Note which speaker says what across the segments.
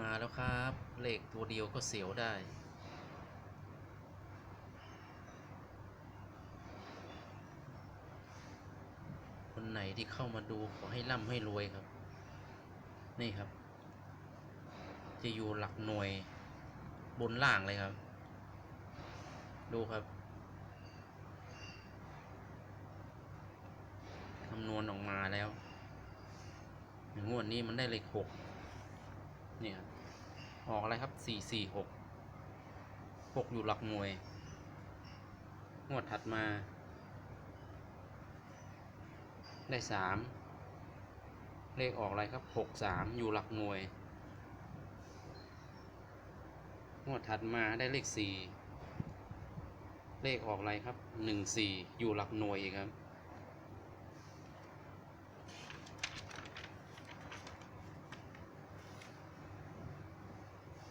Speaker 1: มาแล้วครับเลขตัวเดียวก็เสียวได้ คนไหนที่เข้ามาดูขอให้ร่ำให้รวยครับ นี่ครับ จะอยู่หลักหน่วยบนล่างเลยครับ ดูครับคำนวณออกมาแล้วงงวดนี้มันได้เลขหก นี่ครับออกอะไรครับสี่สี่หกหกอยู่หลักหน่วยงวดถัดมา ได้สามเลขออกอะไรครับหกสามอยู่หลักหน่วยงวดถัดมาได้เลขสี่เลขออกอะไรครับหนึ่งสี่อยู่หลักหน่วยอีกครับ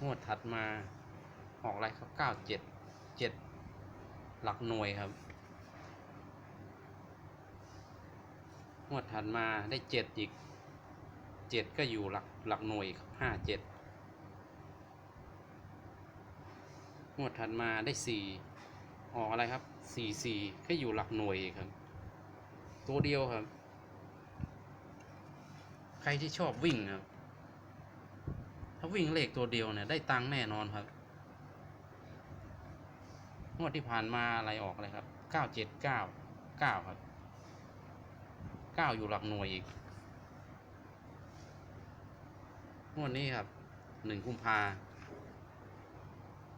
Speaker 1: งวดถัดมาออกอะไรครับเก้าเจ็ดเจ็ดหลักหน่วยครับงวดถัดมาได้เจ็ดอีกเจ็ดก็อยู่หลักหลักหน่วยครับห้าเจ็ดงวดถัดมาได้สี่ออกอะไรครับสี่สี่ก็อยู่หลักหน่วยครับ ตัวเดียวครับ ใครที่ชอบวิ่งครับ วิ่งเลขตัวเดียวเนี่ยได้ตังค์แน่นอนครับงวดที่ผ่านมาอะไรออกอะไรครับเก้าเจ็ดเก้าเก้าครับเก้าอยู่หลักหน่วยอีกงวดนี้ครับหนึ่งกุมภา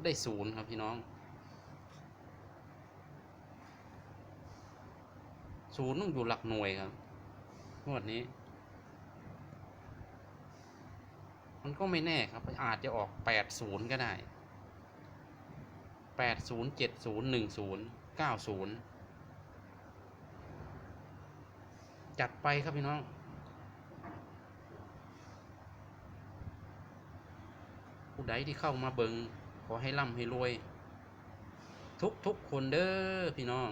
Speaker 1: ได้ศูนย์ครับพี่น้องศูนย์ต้องอยู่หลักหน่วยครับงวดนี้ มันก็ไม่แน่ครับ อาจจะออกแปดศูนย์ก็ได้แปดศูนย์เจ็ดศูนย์หนึ่งศูนย์เก้าศูนย์จัดไปครับพี่น้องผู้ใดที่เข้ามาเบิงขอให้ร่ำให้รวย ทุกทุกๆคนเด้อพี่น้อง